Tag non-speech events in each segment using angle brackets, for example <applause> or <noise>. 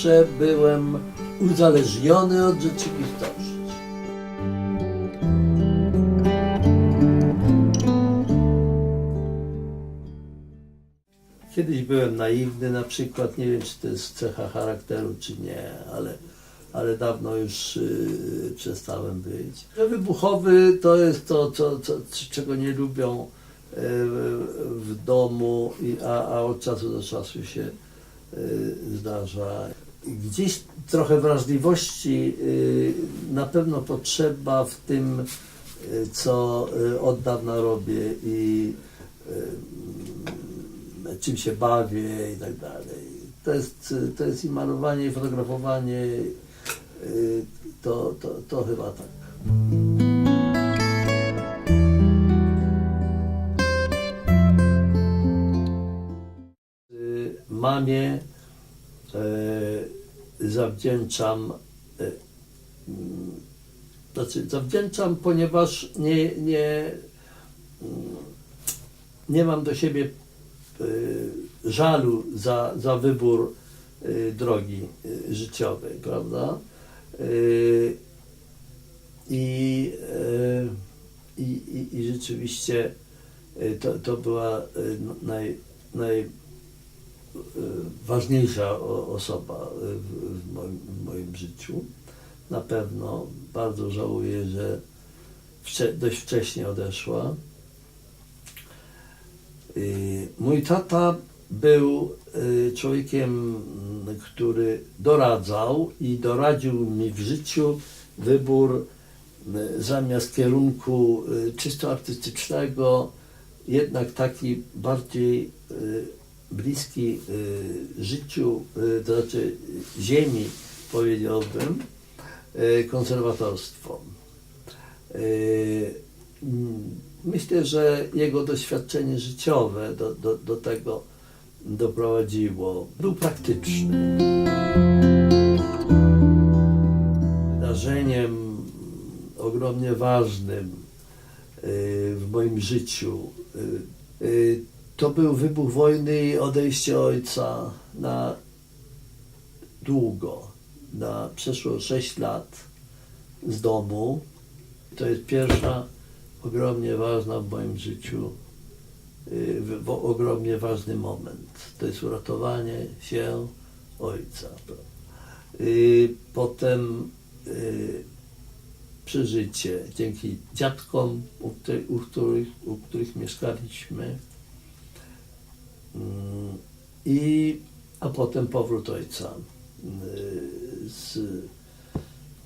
zawsze byłem uzależniony od rzeczywistości. Kiedyś byłem naiwny na przykład, nie wiem czy to jest cecha charakteru czy nie, ale, ale dawno już yy, przestałem być. Że Wybuchowy to jest to, co, co, czego nie lubią yy, w domu, a, a od czasu do czasu się yy, zdarza. Gdzieś trochę wrażliwości yy, na pewno potrzeba w tym, yy, co yy, od dawna robię i czym się bawię i tak dalej. To jest, to jest i malowanie, i fotografowanie, to, to, to chyba tak. Y, Mamie zawdzięczam, e, mm, znaczy zawdzięczam, ponieważ nie, nie, mm, nie mam do siebie y, żalu za, za wybór y, drogi życiowej, prawda? I, i, i, i rzeczywiście to, to była naj, naj, ważniejsza o- osoba y, w, moim, w moim życiu. Na pewno bardzo żałuję, że wcze, dość wcześnie odeszła. Y, Mój tata był y, człowiekiem, który doradzał i doradził mi w życiu wybór y, zamiast kierunku y, czysto artystycznego, jednak taki bardziej y, bliski y, życiu, y, to znaczy ziemi, powiedziałbym, y, konserwatorstwo. Mm, Myślę, że jego doświadczenie życiowe do, do, do tego doprowadziło. Był praktyczny. Wydarzeniem ogromnie ważnym w moim życiu to był wybuch wojny i odejście ojca na długo, na przeszło 6 lat z domu. To jest pierwsza ogromnie ważna w moim życiu, y, ogromnie ważny moment. To jest uratowanie się ojca. Y, Potem y, przeżycie dzięki dziadkom, u których, u których mieszkaliśmy. Mm, I, a potem powrót ojca y, z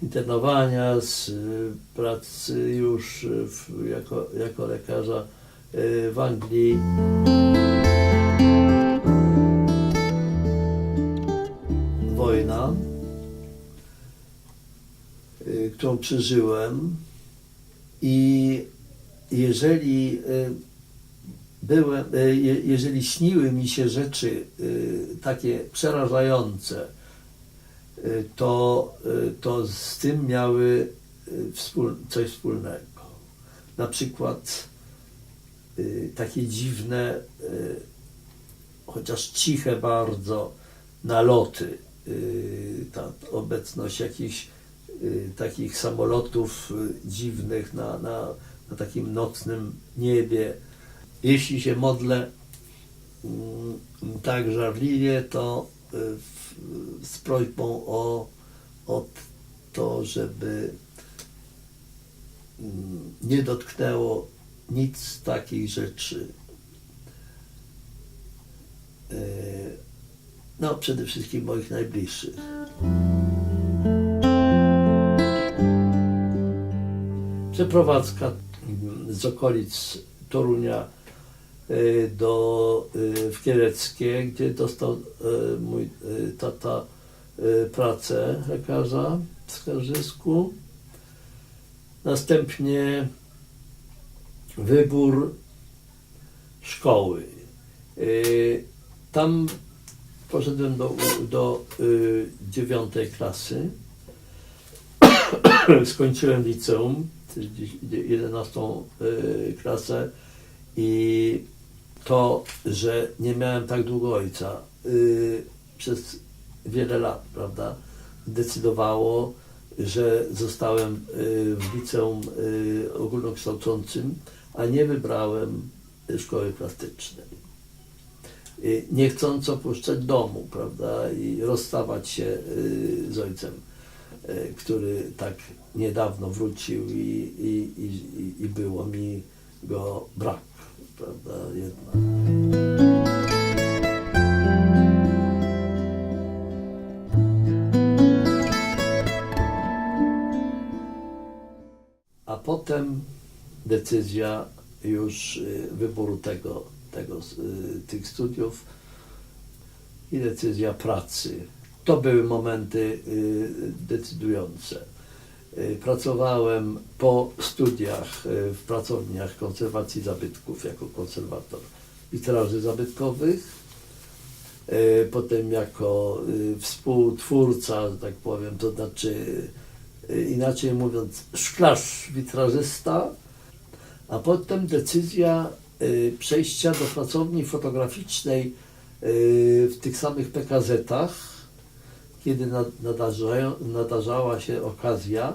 internowania, z pracy już w, jako, jako lekarza y, w Anglii. Wojna, y, którą przeżyłem i jeżeli byłem, je- jeżeli śniły mi się rzeczy y, takie przerażające, y, to, y, to z tym miały coś wspólnego. Na przykład takie dziwne, chociaż ciche bardzo, naloty, ta obecność jakichś takich samolotów dziwnych na, na, na takim nocnym niebie. Jeśli się modlę mm, tak żarliwie, to y, z prośbą o, o to, żeby mm, nie dotknęło nic takich rzeczy. Y, No, przede wszystkim moich najbliższych. Przeprowadzka mm, z okolic Torunia do y, w Kieleckie, gdzie dostał y, mój y, tata y, pracę lekarza w Skarżysku. Następnie wybór szkoły. Y, Tam poszedłem do, do y, dziewiątej klasy. <coughs> Skończyłem liceum, też gdzieś 11 y, klasę i to, że nie miałem tak długo ojca, y, przez wiele lat, prawda, decydowało, że zostałem y, w liceum y, ogólnokształcącym, a nie wybrałem szkoły plastycznej. Y, Nie chcąc opuszczać domu, prawda, i rozstawać się y, z ojcem, y, który tak niedawno wrócił i, i, i, i było mi go brak, prawda. A potem decyzja już y, wyboru tego, tego, y, tych studiów i decyzja pracy. To były momenty y, decydujące. Y, Pracowałem po studiach y, w pracowniach konserwacji zabytków jako konserwator witraży zabytkowych. Y, Potem jako współtwórca, że tak powiem, to znaczy inaczej mówiąc szklarz witrażysta, a potem decyzja przejścia do pracowni fotograficznej w tych samych PKZ-ach, kiedy nadarzała się okazja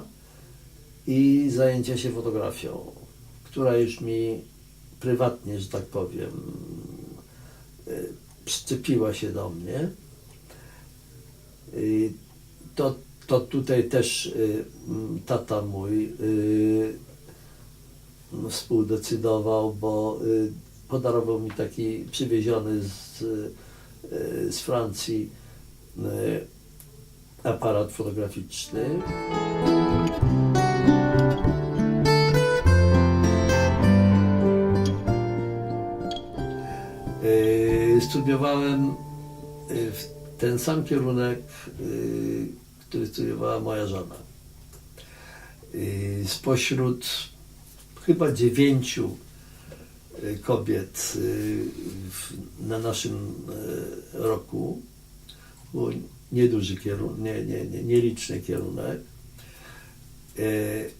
i zajęcia się fotografią, która już mi prywatnie, że tak powiem, y, przyczepiła się do mnie. To, to tutaj też m, tata mój y, no, współdecydował, bo podarował mi taki przywieziony z, z Francji aparat fotograficzny. Y, Studiowałem y, w ten sam kierunek, y, który studiowała moja żona. Spośród chyba dziewięciu kobiet na naszym roku, nieduży kierunek, nie, nie, nie, nieliczny kierunek, y,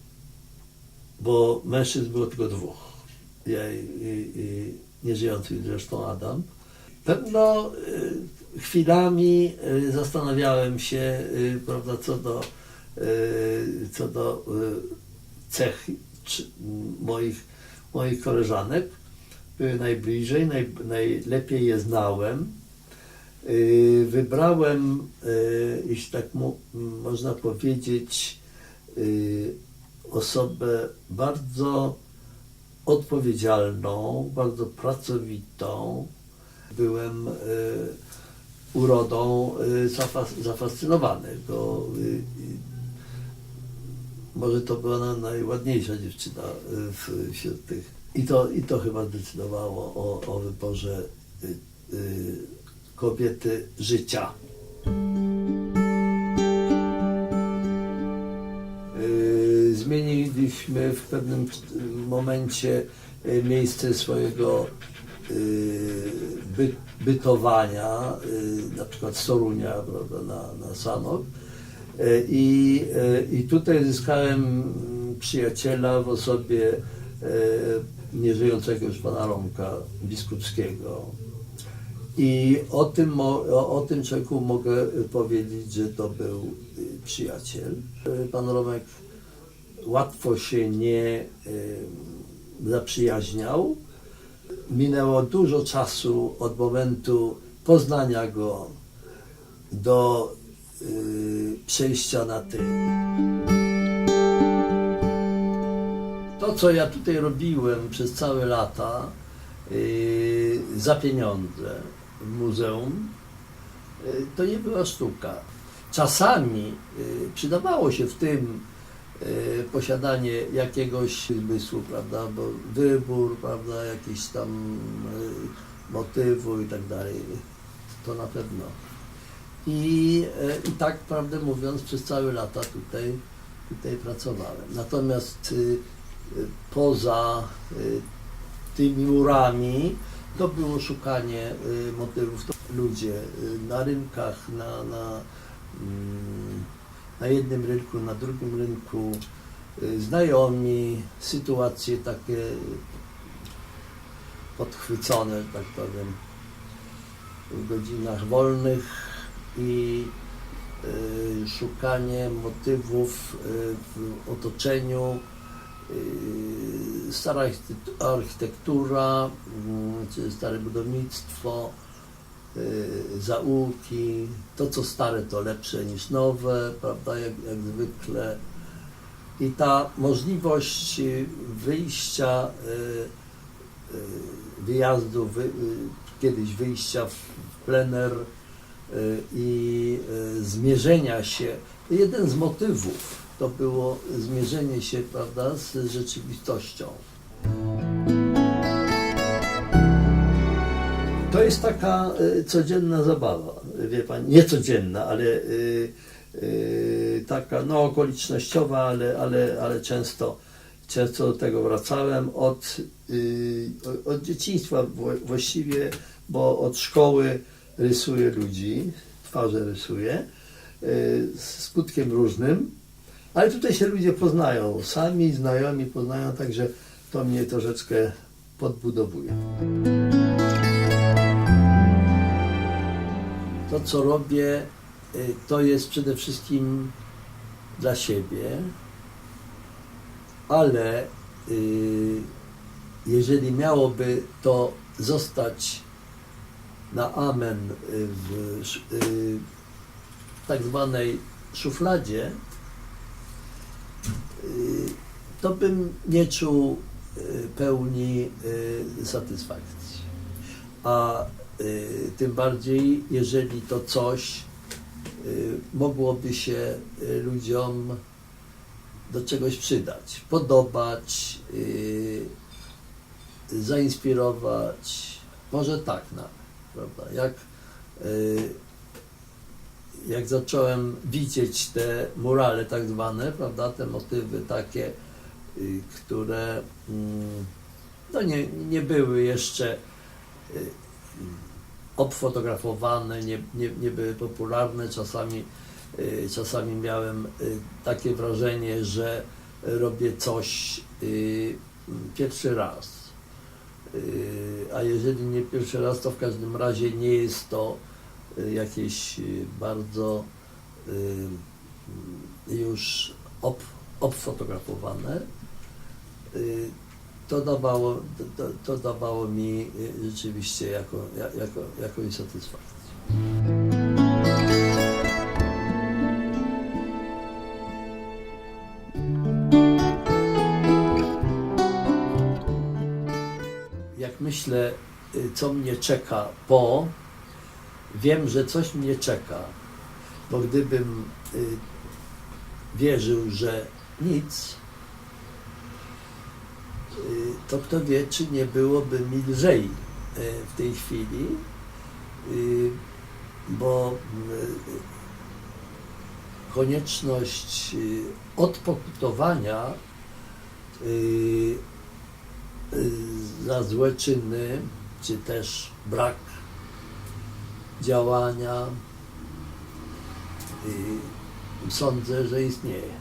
bo mężczyzn było tylko dwóch. Ja i, i, nieżyjący zresztą Adam. Pewno y, chwilami y, zastanawiałem się, prawda, co do, co do cech moich, moich koleżanek. Były najbliżej, naj, najlepiej je znałem. Y, Wybrałem, y, jeśli tak mu, m, można powiedzieć, y, osobę bardzo odpowiedzialną, bardzo pracowitą. Byłem y, urodą y, zafas- zafascynowany, bo y, y, może to była na- najładniejsza dziewczyna y, wśród tych. I to, I to chyba zdecydowało o, o wyborze y, y, kobiety życia. Y, Zmieniliśmy w pewnym momencie y, miejsce swojego y, by, bytowania, na przykład z Torunia prawda, na, na Sanok. I, I tutaj zyskałem mm, przyjaciela w osobie nieżyjącego już pana Romka Biskupskiego. I o tym, o, o tym człowieku mogę powiedzieć, że to był y, przyjaciel. Y, Pan Romek łatwo się nie y, zaprzyjaźniał. Minęło dużo czasu od momentu poznania go do przejścia na ty. To, co ja tutaj robiłem przez całe lata za pieniądze w muzeum, y, to nie była sztuka. Czasami y, przydawało się w tym y, posiadanie jakiegoś zmysłu, prawda, bo wybór, prawda, jakiś tam motywu i tak dalej, to na pewno. I, I tak, prawdę mówiąc, przez całe lata tutaj, tutaj pracowałem. Natomiast poza tymi murami to było szukanie y, motywów. Ludzie y, na rynkach, na, na, mm, na jednym rynku, na drugim rynku, y, znajomi, sytuacje takie podchwycone, tak powiem, w godzinach wolnych i szukanie motywów w otoczeniu, stara architek- architektura, mm, stare budownictwo, y, zaułki, to co stare to lepsze niż nowe, prawda, jak, jak zwykle. I ta możliwość y, wyjścia, y, wyjazdu, wy, kiedyś wyjścia w, plener i zmierzenia się, jeden z motywów to było zmierzenie się, prawda, z rzeczywistością. To jest taka y, codzienna zabawa, wie pani, nie codzienna, ale y, y, taka no okolicznościowa, ale, ale, ale często, często do tego wracałem od, od dzieciństwa wła- właściwie, bo od szkoły rysuję ludzi, twarze rysuję, z skutkiem różnym, ale tutaj się ludzie poznają, sami znajomi poznają, także to mnie troszeczkę podbudowuje. To, co robię, y, to jest przede wszystkim dla siebie, ale y, jeżeli miałoby to zostać na amen w y, tak zwanej szufladzie, to bym nie czuł y, pełni y, satysfakcji. A y, tym bardziej, jeżeli to coś mogłoby się ludziom do czegoś przydać, podobać, zainspirować, może tak nawet, prawda? Jak, jak zacząłem widzieć te murale tak zwane, prawda, te motywy takie, y, które mm, no nie, nie były jeszcze y, obfotografowane, nie, nie, nie były popularne. Czasami, y, czasami miałem takie wrażenie, że robię coś pierwszy raz. A jeżeli nie pierwszy raz, to w każdym razie nie jest to jakieś y, bardzo y, już ob, obfotografowane. Y, to dawało, to, to dawało mi y, rzeczywiście jako, ja- jako, jakąś satysfakcję. Jak myślę, y, co mnie czeka po, wiem, że coś mnie czeka, bo gdybym y, wierzył, że nic, Y, to kto wie, czy nie byłoby mi lżej y, w tej chwili, bo konieczność odpokutowania za złe czyny, czy też brak działania, sądzę, że istnieje.